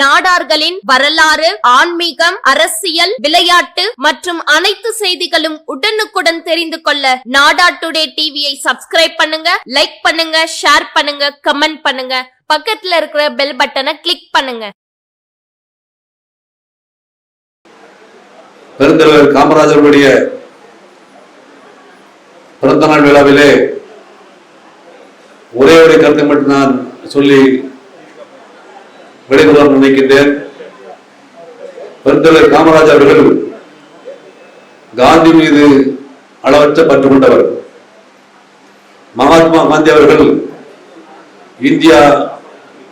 நாடார்களின் வரலாறு ஆன்மீகம் அரசியல் விளையாட்டு மற்றும் அனைத்து செய்திகளும் உடனுக்குடன் தெரிந்து கொள்ள நாடா டுடே டிவியை சப்ஸ்கிரைப் பண்ணுங்க லைக் பண்ணுங்க ஷேர் பண்ணுங்க கமெண்ட் பண்ணுங்க. பக்கத்துல இருக்கிற பெல் பட்டனை கிளிக் பண்ணுங்க. பெருந்தலைவர் காமராஜருடைய பிறந்த நாள் விழாவிலே ஒரே ஒரு கருத்தை மட்டும் நான் சொல்லி விடைபெற நினைக்கின்றேன் பெருந்தலைவர் காமராஜர் அவர்கள் காந்தி மீது அளவற்ற பற்று கொண்டவர். மகாத்மா காந்தி அவர்கள் இந்தியா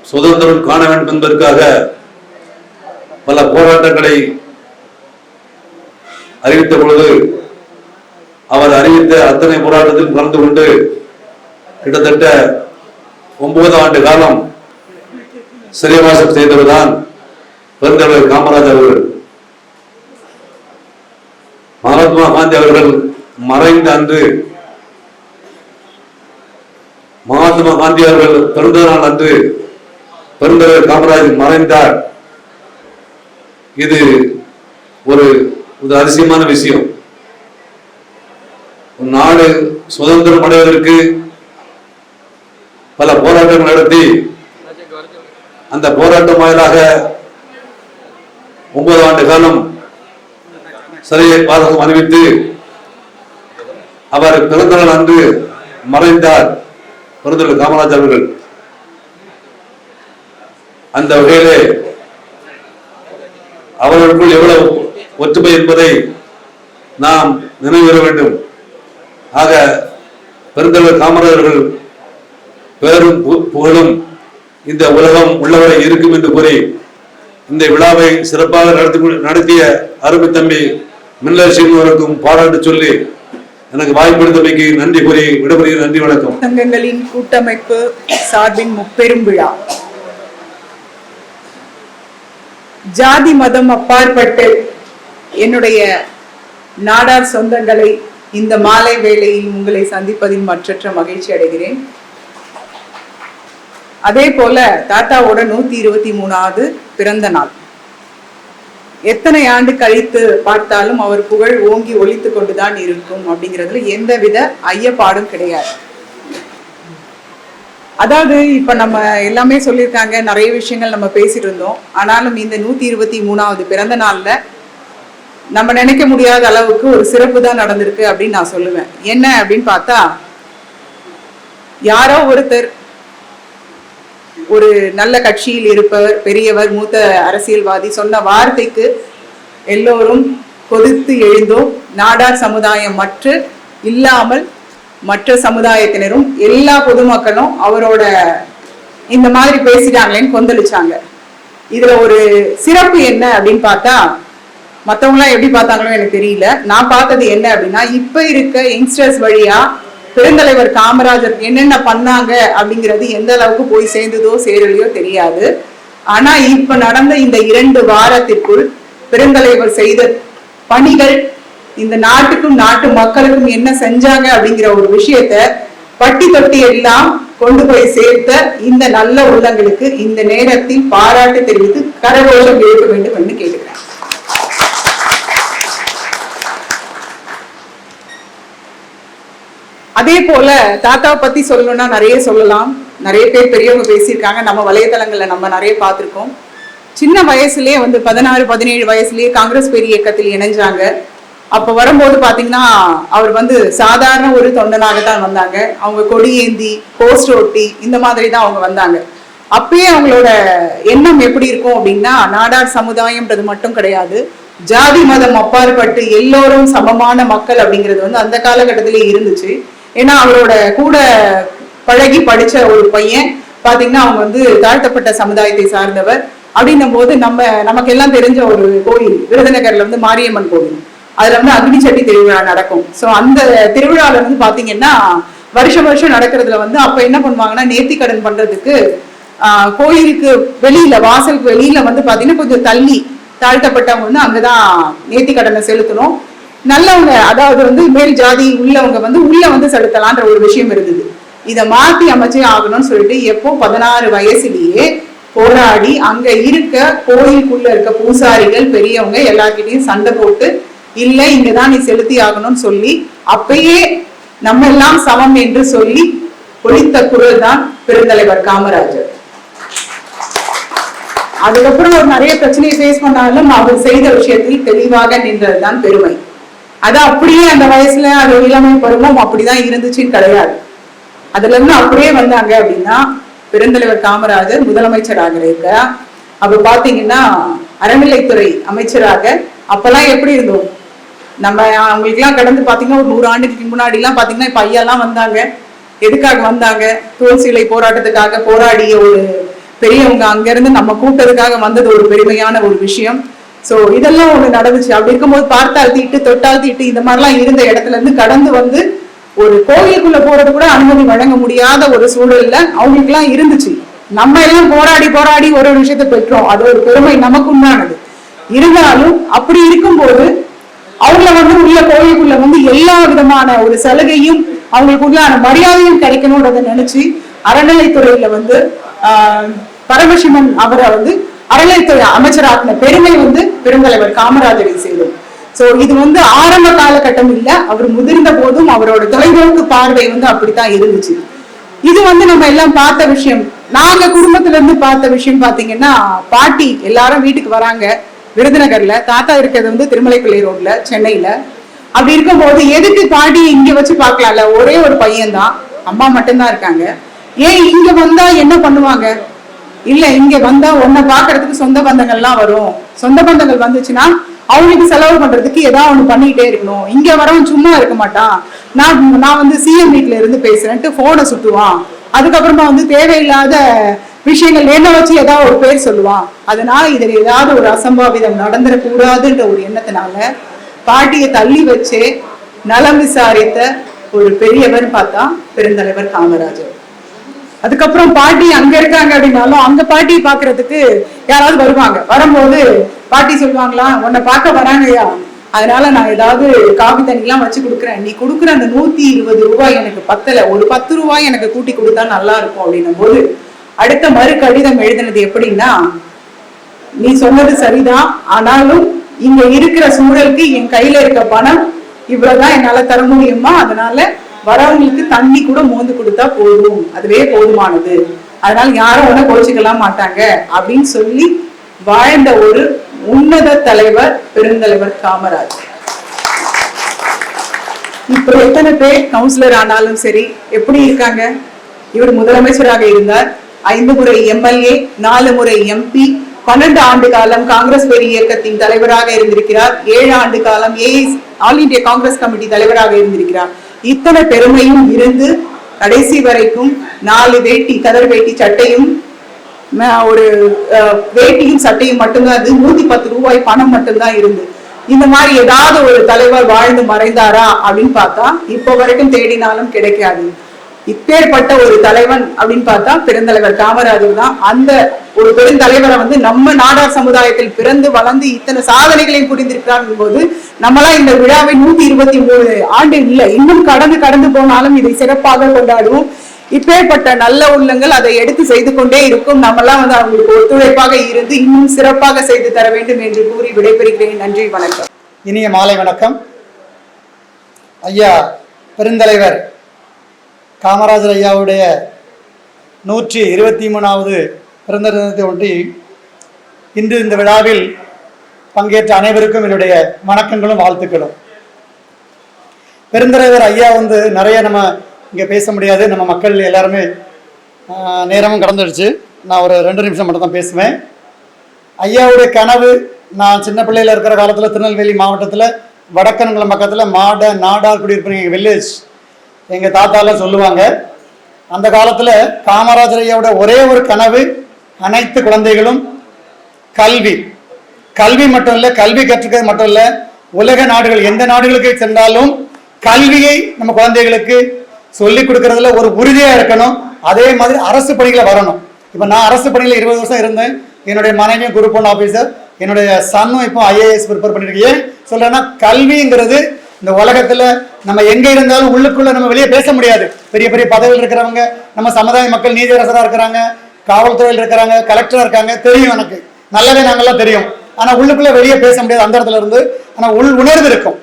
சுதந்திரம் காண வேண்டும் என்பதற்காக பல போராட்டங்களை அறிவித்த பொழுது அவர் அறிவித்த அத்தனை போராட்டத்தில் கலந்து கொண்டு கிட்டத்தட்ட ஒன்பது ஆண்டு காலம் சிறைவாசம் செய்தவர்தான் பெருந்தலைவர் காமராஜர் அவர்கள். மகாத்மா காந்தி அவர்கள் மறைந்த அன்று மகாத்மா காந்தி அவர்கள் பிறந்த நாள் அன்று பெருந்தலைவர் காமராஜர் மறைந்தார். இது ஒரு ஒரு அதிசயமான விஷயம். நாடு சுதந்திரம் அடைவதற்கு பல போராட்டங்கள் நடத்தி அந்த போராட்டம் வாயிலாக ஒன்பது ஆண்டு காலம் சிறையை பாதகம் அறிவித்து அவர் பிறந்த நாள் அன்று மறைந்தார் பெருந்தல் காமராஜர் அவர்கள். அந்த வகையிலே அவர்களுக்குள் எவ்வளவு ஒற்றுமை என்பதை நாம் நினைவுற வேண்டும். ஆக பெருந்தலைவர் காமராஜர்கள் பேரும் புகழும் இந்த உலகம் உள்ளவரை இருக்கும் என்று கூறி இந்த விழாவை சிறப்பாக நடத்தி நடத்திய அருமை தம்பி மின்னல் அவருக்கும் பாராட்டு சொல்லி எனக்கு வாய்ப்பளித்தமைக்கு நன்றி கூறி விடுபடுகிற நன்றி வணக்கம். சங்கங்களின் கூட்டமைப்பு சார்பின் முப்பெரும் விழா. ஜாதி மதம் அப்பாற்பட்டு என்னுடைய நாடார் சொந்தங்களை இந்த மாலை வேளையில் உங்களை சந்திப்பதில் மற்றற்ற மகிழ்ச்சி அடைகிறேன். அதே போல தாத்தாவோட நூத்தி இருபத்தி மூணாவது பிறந்த நாள். எத்தனை ஆண்டு கழித்து பார்த்தாலும் அவர் புகழ் ஓங்கி ஒலித்து கொண்டுதான் இருக்கும் அப்படிங்கிறதுல எந்தவித ஐயப்பாடும் கிடையாது. அதாவது இப்ப நம்ம எல்லாமே சொல்லியிருக்காங்க நிறைய விஷயங்கள் நம்ம பேசிட்டு இருந்தோம். ஆனாலும் இந்த நூத்தி இருபத்தி மூணாவது பிறந்த நாள்ல நம்ம நினைக்க முடியாத அளவுக்கு ஒரு சிறப்பு தான் நடந்திருக்கு அப்படின்னு நான் சொல்லுவேன். என்ன அப்படின்னு பார்த்தா யாரோ ஒருத்தர் ஒரு நல்ல கட்சியில் இருப்பவர் பெரியவர் மூத்த அரசியல்வாதி சொன்ன வார்த்தைக்கு எல்லோரும் கொதித்து எழுந்தோம். நாடார் சமுதாயம் மற்ற இல்லாமல் மற்ற சமுதாயத்தினரும் எல்லா பொதுமக்களும் அவரோட இந்த மாதிரி பேசிட்டாங்களேன்னு கொந்தளிச்சாங்க. இதுல ஒரு சிறப்பு என்ன அப்படின்னு பார்த்தா மற்றவங்களாம் எப்படி பார்த்தாங்களோ எனக்கு தெரியல. நான் பார்த்தது என்ன அப்படின்னா இப்ப இருக்க யங்ஸ்டர்ஸ் வழியா பெருந்தலைவர் காமராஜர் என்னென்ன பண்ணாங்க அப்படிங்கிறது எந்த அளவுக்கு போய் சேர்ந்ததோ சேரலையோ தெரியாது. ஆனா இப்ப நடந்த இந்த இரண்டு வாரத்திற்குள் பெருந்தலைவர் செய்த பணிகள் இந்த நாட்டுக்கும் நாட்டு மக்களுக்கும் என்ன செஞ்சாங்க அப்படிங்கிற ஒரு விஷயத்த பட்டி தொட்டி எல்லாம் கொண்டு போய் சேர்த்த இந்த நல்ல உள்ளங்களுக்கு இந்த நேரத்தில் பாராட்டு தெரிவித்து கரகோஷம் எழுத வேண்டும் என்று கேட்டுக்கிறேன். அதே போல தாத்தாவை பத்தி சொல்லணும்னா நிறைய சொல்லலாம். நிறைய பேர் பெரியவங்க பேசியிருக்காங்க. நம்ம வலைதளங்கள்ல நம்ம நிறைய பார்த்திருக்கோம். சின்ன வயசுலயே வந்து பதினாறு பதினேழு வயசுலயே காங்கிரஸ் பெரிய இயக்கத்தில் இணைஞ்சாங்க. அப்ப வரும்போது பாத்தீங்கன்னா அவர் வந்து சாதாரண ஒரு தொண்டனாக தான் வந்தாங்க. அவங்க கொடி ஏந்தி போஸ்ட் ஒட்டி இந்த மாதிரி தான் அவங்க வந்தாங்க. அப்பயே அவங்களோட எண்ணம் எப்படி இருக்கும் அப்படின்னா நாடார் சமுதாயம்ன்றது மட்டும் கிடையாது. ஜாதி மதம் அப்பாற்பட்டு எல்லோரும் சமமான மக்கள் அப்படிங்கிறது வந்து அந்த காலகட்டத்திலே இருந்துச்சு. ஏன்னா அவரோட கூட பழகி படிச்ச ஒரு பையன் பாத்தீங்கன்னா அவங்க வந்து தாழ்த்தப்பட்ட சமுதாயத்தை சார்ந்தவர். அப்படின்னும் போது நம்ம நமக்கு எல்லாம் தெரிஞ்ச ஒரு கோயில் விருதுநகர்ல வந்து மாரியம்மன் கோவில். அதுல வந்து அக்னிச்சட்டி திருவிழா நடக்கும். சோ அந்த திருவிழால வந்து பாத்தீங்கன்னா வருஷம் வருஷம் நடக்கிறதுல வந்து அப்ப என்ன பண்ணுவாங்கன்னா நேர்த்தி கடன் பண்றதுக்கு ஆஹ் கோயிலுக்கு வெளியில வாசலுக்கு வெளியில வந்து பாத்தீங்கன்னா கொஞ்சம் தள்ளி தாழ்த்தப்பட்டவங்க வந்து அங்கதான் நேர்த்தி கடனை செலுத்தணும். நல்லவங்க அதாவது வந்து மேல் ஜாதி உள்ளவங்க வந்து உள்ள வந்து செலுத்தலான்ற ஒரு விஷயம் இருந்தது. இதை மாத்தி அமைச்சே ஆகணும்னு சொல்லிட்டு எப்போ பதினாறு வயசுலயே போராடி அங்க இருக்க கோயிலுக்குள்ள இருக்க பூசாரிகள் பெரியவங்க எல்லார்கிட்டயும் சண்டை போட்டு இல்ல இங்கதான் நீ செலுத்தி ஆகணும்னு சொல்லி அப்பயே நம்ம எல்லாம் சமம் என்று சொல்லி ஒழித்த குரல் தான் பெருந்தலைவர் காமராஜர். அதுக்கப்புறம் அவர் நிறைய பிரச்சனையை ஃபேஸ் பண்ணாலும் அவர் செய்த விஷயத்தில் தெளிவாக நின்றதுதான் பெருமை. அது அப்படியே அந்த வயசுல அது இளமை பருவம் அப்படிதான் இருந்துச்சுன்னு கிடையாது. அதுல இருந்து அப்படியே வந்தாங்க அப்படின்னா பெருந்தலைவர் காமராஜர் முதலமைச்சராக இருக்க அப்ப பாத்தீங்கன்னா அறநிலைத்துறை அமைச்சராக அப்பெல்லாம் எப்படி இருந்தோம்? நம்ம அவங்களுக்கு எல்லாம் கடந்து பாத்தீங்கன்னா ஒரு நூறு ஆண்டுக்கு முன்னாடி எல்லாம் பாத்தீங்கன்னா இப்ப ஐயாலாம் வந்தாங்க. எதுக்காக வந்தாங்க? தோல் சிலை போராட்டத்துக்காக போராடிய ஒரு பெரியவங்க அங்க இருந்து நம்ம கூட்டத்துக்காக வந்தது ஒரு பெருமையான ஒரு விஷயம். சோ இதெல்லாம் ஒண்ணு நடந்துச்சு. அப்படி இருக்கும்போது பார்த்தால் தீட்டு தொட்டால் தீட்டு இந்த மாதிரிலாம் இருந்த இடத்துல இருந்து கடந்து வந்து ஒரு கோயிலுக்குள்ள போறது கூட அனுமதி வழங்க முடியாத ஒரு சூழல்ல அவங்களுக்குலாம் இருந்துச்சு. நம்ம எல்லாம் போராடி போராடி ஒரு ஒரு விஷயத்தை பெற்றோம். அது ஒரு பெருமை நமக்கு உண்டானது இருந்தாலும் அப்படி இருக்கும்போது அவங்கள வந்து உள்ள கோயிலுக்குள்ள வந்து எல்லா விதமான ஒரு சலுகையும் அவங்களுக்கு உள்ளான மரியாதையும் கிடைக்கணும்ன்றத நினைச்சு அறநிலைத்துறையில வந்து ஆஹ், பரமசிவன் அவரை வந்து அறநிலைத்துறை அமைச்சராக்கின பெருமை வந்து பெருந்தலைவர் காமராஜரை சேரும் சோ இது வந்து ஆரம்ப காலகட்டம் இல்ல. அவர் முதிர்ந்த போதும் அவரோட தொலைநோக்கு பார்வை வந்து அப்படித்தான் இருந்துச்சு. இது வந்து நம்ம எல்லாம் பார்த்த விஷயம். நாங்க குடும்பத்துல இருந்து பார்த்த விஷயம் பாத்தீங்கன்னா பாட்டி எல்லாரும் வீட்டுக்கு வராங்க. விருதுநகர்ல. தாத்தா இருக்கிறது வந்து திருமலைப்பிள்ளை ரோட்ல சென்னையில. அப்படி இருக்கும்போது எதுக்கு பாட்டி இங்க வச்சு பார்க்கலாம்ல? ஒரே ஒரு பையன் தான் அம்மா மட்டும்தான் இருக்காங்க. ஏன் இங்க வந்தா என்ன பண்ணுவாங்க? இல்ல இங்க வந்தா உன்னை பாக்குறதுக்கு சொந்த பந்தங்கள்லாம் வரும். சொந்த பந்தங்கள் வந்துச்சுன்னா அவங்களுக்கு செலவு பண்றதுக்கு ஏதாவது ஒண்ணு பண்ணிட்டே இருக்கணும். இங்க வரவன் சும்மா இருக்க மாட்டான். நான் நான் வந்து சிஎம் வீட்ல இருந்து பேசுறேன்ட்டு போனை சுட்டுவான். அதுக்கப்புறமா வந்து தேவையில்லாத விஷயங்கள் என்ன வச்சு ஏதாவது ஒரு பேர் சொல்லுவான். அதனால இதில் ஏதாவது ஒரு அசம்பாவிதம் நடந்துடக்கூடாதுன்ற ஒரு எண்ணத்தினால பாட்டியை தள்ளி வச்சே நலம் விசாரித்த ஒரு பெரியவர் பார்த்தா பெருந்தலைவர் காமராஜர். அதுக்கப்புறம் பாட்டி அங்க இருக்காங்க அப்படின்னாலும் அங்க பாட்டி பாக்குறதுக்கு யாராவது வருவாங்க. வரும்போது பாட்டி சொல்லுவாங்களா உன்னை பார்க்க வராங்கய்யா. அதனால நான் ஏதாவது காபி தண்ணி எல்லாம் வச்சு கொடுக்குறேன். நீ கொடுக்குற அந்த நூத்தி இருபது ரூபாய் எனக்கு பத்தல. ஒரு பத்து ரூபாய் எனக்கு கூட்டி கொடுத்தா நல்லா இருக்கும். அப்படின்னும் போது அடுத்த மறு கடிதம் எழுதினது எப்படின்னா நீ சொன்னது சரிதான் ஆனாலும் இங்க இருக்கிற சூழலுக்கு என் கையில இருக்க பணம் இவ்வளவுதான் என்னால தர முடியுமா? அதனால வரவங்களுக்கு தண்ணி கூட மோந்து கொடுத்தா போதும். அதுவே போதுமானது. அதனால யாரும் உன கோச்சிக்கலாம் மாட்டாங்க அப்படின்னு சொல்லி வாழ்ந்த ஒரு உன்னத தலைவர் பெருந்தலைவர் காமராஜ். இப்ப எத்தனை பேர் கவுன்சிலர் ஆனாலும் சரி எப்படி இருக்காங்க? இவர் முதலமைச்சராக இருந்தார். ஐந்து முறை எம்எல்ஏ நாலு முறை எம்பி பன்னெண்டு ஆண்டு காலம் காங்கிரஸ் பெரிய இயக்கத்தின் தலைவராக இருந்திருக்கிறார். ஏழு ஆண்டு காலம் A all India Congress committee தலைவராக இருந்திருக்கிறார். இத்தனை பெருமையும் இருந்து கடைசி வரைக்கும் நாலு வேட்டி கதர் வேட்டி சட்டையும் ஒரு வேட்டியும் சட்டையும் மட்டும்தான் இருந்து நூத்தி பத்து ரூபாய் பணம் மட்டும்தான் இருந்து. இந்த மாதிரி ஏதாவது ஒரு தலைவர் வாழ்ந்து மறைந்தாரா அப்படின்னு பார்த்தா இப்ப வரைக்கும் தேடினாலும் கிடைக்காது. இப்பேற்பட்ட ஒரு தலைவன் அப்படின்னு பார்த்தா பெருந்தலைவர் காமராஜர் தான். அந்த ஒரு பெருந்தலைவரை வந்து நம்ம நாடார் சமுதாயத்தில் பிறந்து வளர்ந்து இத்தனை சாதனைகளையும் புரிந்திருக்கிறார் போது நம்மளாம் இந்த விழாவை நூத்தி இருபத்தி மூணு ஆண்டு இல்லை இன்னும் கடந்து கடந்து போனாலும் இதை சிறப்பாக கொண்டாடுவோம். இப்பேற்பட்ட நல்ல உள்ளங்கள் அதை எடுத்து செய்து கொண்டே இருக்கும். நம்மெல்லாம் வந்து அவங்களுக்கு ஒத்துழைப்பாக இருந்து இன்னும் சிறப்பாக செய்து தர வேண்டும் என்று கூறி விடைபெறுகிறேன். நன்றி வணக்கம். இனிய மாலை வணக்கம். ஐயா பெருந்தலைவர் காமராஜர் ஐயாவுடைய நூற்றி இருபத்தி மூணாவது பிறந்த தினத்தை ஒட்டி இன்று இந்த விழாவில் பங்கேற்ற அனைவருக்கும் என்னுடைய வணக்கங்களும் வாழ்த்துக்களும். பெருந்தலைவர் ஐயா வந்து நிறைய நம்ம இங்கே பேச முடியாது. நம்ம மக்கள் எல்லாருமே நேரமும் கடந்துடுச்சு. நான் ஒரு ரெண்டு நிமிஷம் மட்டும் தான் பேசுவேன். ஐயாவுடைய கனவு நான் சின்ன பிள்ளையில் இருக்கிற காலத்தில் திருநெல்வேலி மாவட்டத்தில் வடக்கன்குளம் பக்கத்தில் மாட நாடார் குடியிருப்பு எங்கள் வில்லேஜ் எங்கள் தாத்தாலாம் சொல்லுவாங்க. அந்த காலத்தில் காமராஜர் ஐயாவோட ஒரே ஒரு கனவு அனைத்து குழந்தைகளும் கல்வி. கல்வி மட்டும் இல்லை கல்வி கற்றுக்கிறது மட்டும் இல்லை உலக நாடுகள் எந்த நாடுகளுக்கு சென்றாலும் கல்வியை நம்ம குழந்தைகளுக்கு சொல்லிக் கொடுக்கறதுல ஒரு உறுதியாக இருக்கணும். அதே மாதிரி அரசு பணிகளை வரணும். இப்போ நான் அரசு பணியில் இருபது வருஷம் இருந்தேன். என்னுடைய மனைவியும் குரூப் ஒன் ஆஃபீஸர் என்னுடைய சன்னும் இப்போ ஐஏஎஸ் ப்ரிப்பேர் பண்ணியிருக்கேன் சொல்கிறேன்னா கல்விங்கிறது இந்த உலகத்தில் நம்ம எங்கே இருந்தாலும் உள்ளுக்குள்ளே நம்ம வெளியே பேச முடியாது. பெரிய பெரிய பதவியில் இருக்கிறவங்க நம்ம சமுதாய மக்கள் நீதியரசராக இருக்கிறாங்க காவல்துறையில் இருக்கிறாங்க கலெக்டராக இருக்காங்க தெரியும் எனக்கு. நல்லாவே நாங்கள்லாம் தெரியும். ஆனால் உள்ளுக்குள்ள வெளியே பேச முடியாது அந்த இடத்துல இருந்து. ஆனால் உள் உணர்வு இருக்கும்.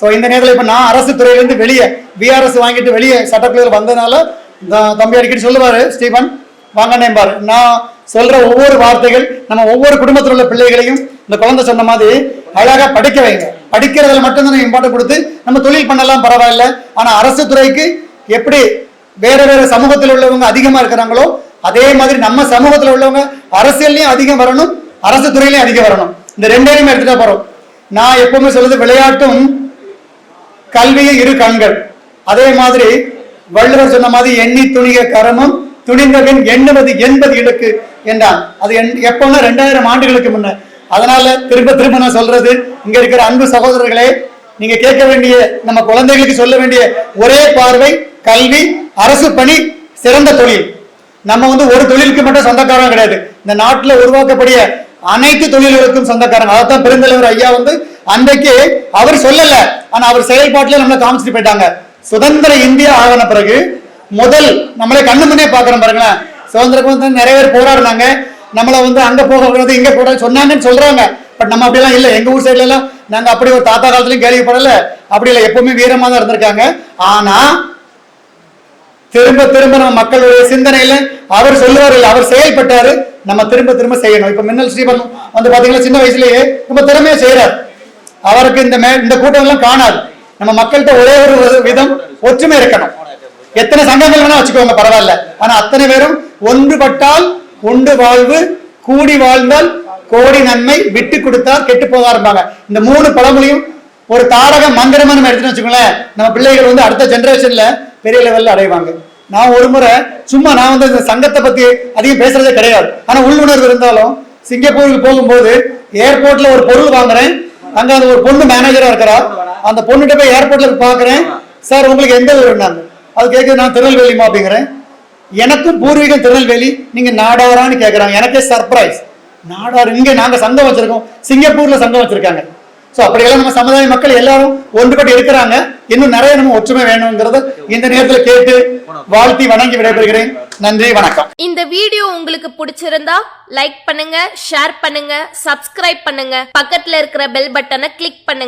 ஸோ இந்த நேரத்தில் இப்போ நான் அரசு துறையிலேருந்து வெளியே பிஆர்எஸ் வாங்கிட்டு வெளியே சட்டக்குழுவில் வந்ததுனால தம்பி அடிக்கடி சொல்லுவார் ஸ்டீபன் வாங்கன்னேம்பாரு நான் சொல்ற ஒவ்வொரு வார்த்தைகள் நம்ம ஒவ்வொரு குடும்பத்தில் உள்ள பிள்ளைகளையும் இந்த குழந்தை சொன்ன மாதிரி அழகாக படிக்க வைங்க. படிக்கிறதுல மட்டும்தான் இம்பார்ட்டன் கொடுத்து நம்ம தொழில் பண்ணலாம் பரவாயில்ல. ஆனால் அரசு துறைக்கு எப்படி வேற வேற சமூகத்தில் உள்ளவங்க அதிகமாக இருக்கிறாங்களோ அதே மாதிரி நம்ம சமூகத்தில் உள்ளவங்க அரசியல்லையும் அதிகம் வரணும் அரசு துறையிலையும் அதிகம் வரணும். இந்த ரெண்டையும் எடுத்துட்டா போறோம். நான் எப்பவுமே சொல்றது விளையாட்டும் கல்வியும் இரு கண்கள். அதே மாதிரி வள்ளுவர் சொன்ன மாதிரி எண்ணி துணிக கரமும் துணிந்தவன் எண்ணுவது எண்பது இலக்கு என்றான். அது என்- எப்போன்னா ரெண்டாயிரம் ஆண்டுகளுக்கு முன்ன. அதனால திரும்ப திரும்ப நான் சொல்றது இங்க இருக்கிற அன்பு சகோதரர்களே நீங்க கேட்க வேண்டிய நம்ம குழந்தைகளுக்கு சொல்ல வேண்டிய ஒரே பார்வை கல்வி அரசு பணி சிறந்த தொழில். நம்ம வந்து ஒரு தொழிலுக்கு மட்டும் சொந்தக்காரங்க கிடையாது. இந்த நாட்டில் உருவாக்கக்கூடிய அனைத்து தொழில்களுக்கும் சொந்தக்காரங்க. அதான் பெருந்தலைவர் ஐயா வந்து அன்றைக்கு அவர் சொல்லல. ஆனா அவர் செயல்பாட்டுல நம்மளை காமிச்சிட்டு போயிட்டாங்க. சுதந்திர இந்தியா ஆகின பிறகு முதல் நம்மளே கண்ணு முன்னே பாக்குறோம் பாருங்களேன். சுதந்திரக்கு வந்து நிறைய பேர் போராடினாங்க. நம்மளை வந்து அங்க போகக்கூடாது இங்க போட சொன்னாங்கன்னு சொல்றாங்க. பட் நம்ம அப்படிலாம் இல்லை. எங்க ஊர் சைட்ல எல்லாம் நாங்க அப்படி ஒரு தாத்தா காலத்துலயும் கேள்விப்படல. அப்படி இல்லை. எப்பவுமே வீரமா தான் இருந்திருக்காங்க. ஆனா திரும்ப திரும்ப நம்ம மக்களுடைய சிந்தனையில அவர் சொல்லுவார் அவர் செயல்பட்டாரு நம்ம திரும்ப திரும்ப செய்யணும். இப்ப மின்னல் ஸ்ரீபன் வந்து பாத்தீங்கன்னா சின்ன வயசுலயே ரொம்ப திறமையா செய்யறார் அவருக்கு இந்த மே இந்த கூட்டம் எல்லாம் காணாது. நம்ம மக்கள்கிட்ட ஒரே ஒரு விதம் ஒற்றுமை இருக்கணும். எத்தனை சங்கங்கள் வேணா வச்சுக்கோங்க பரவாயில்ல. ஆனா அத்தனை பேரும் ஒன்றுபட்டால் உண்டு வாழ்வு கூடி வாழ்ந்தால் கோடி நன்மை விட்டு கொடுத்தால் கெட்டு போதா இந்த மூணு பழமொழியும் ஒரு தாரக மந்திரமா நம்ம எடுத்துன்னு வச்சுக்கோங்களேன். நம்ம பிள்ளைகள் வந்து அடுத்த ஜென்ரேஷன்ல பெரிய லெவல்ல அடைவாங்க. நான் ஒரு முறை சும்மா நான் வந்து இந்த சங்கத்தை பத்தி அதிகம் பேசுறதே கிடையாது. ஆனா உள்ளுணர்வு இருந்தாலும் சிங்கப்பூருக்கு போகும்போது ஏர்போர்ட்ல ஒரு பொருள் வாங்குறேன். அங்க அந்த ஒரு பொண்ணு மேனேஜரா இருக்கிறா. அந்த பொண்ணுகிட்ட போய் ஏர்போர்ட்ல பாக்குறேன் சார் உங்களுக்கு எந்த ஊர் ஊருன்னாங்க அது கேட்குது நான் திருநெல்வேலிமா அப்படிங்கிறேன். எனக்கும் பூர்வீகம் திருநெல்வேலி. நீங்க நாடாரான்னு கேட்குறாங்க எனக்கே சர்ப்ரைஸ் நாடார் இங்க நாங்க சங்கம் வச்சிருக்கோம். சிங்கப்பூர்ல சங்கம் வச்சிருக்காங்க. ஸோ அப்படியெல்லாம் நம்ம சமுதாய மக்கள் எல்லாரும் ஒன்றுபட்டு இருக்கிறாங்க. இன்னும் நிறைய நம்ம ஒற்றுமை வேணுங்கிறத இந்த நேரத்தில் கேட்டு வாழ்த்தி வணங்கி விடைபெறுகிறேன். நன்றி வணக்கம். இந்த வீடியோ உங்களுக்கு பிடிச்சிருந்தா லைக் பண்ணுங்க ஷேர் பண்ணுங்க சப்ஸ்கிரைப் பண்ணுங்க. பக்கத்துல இருக்கிற பெல் பட்டனை கிளிக் பண்ணுங்க.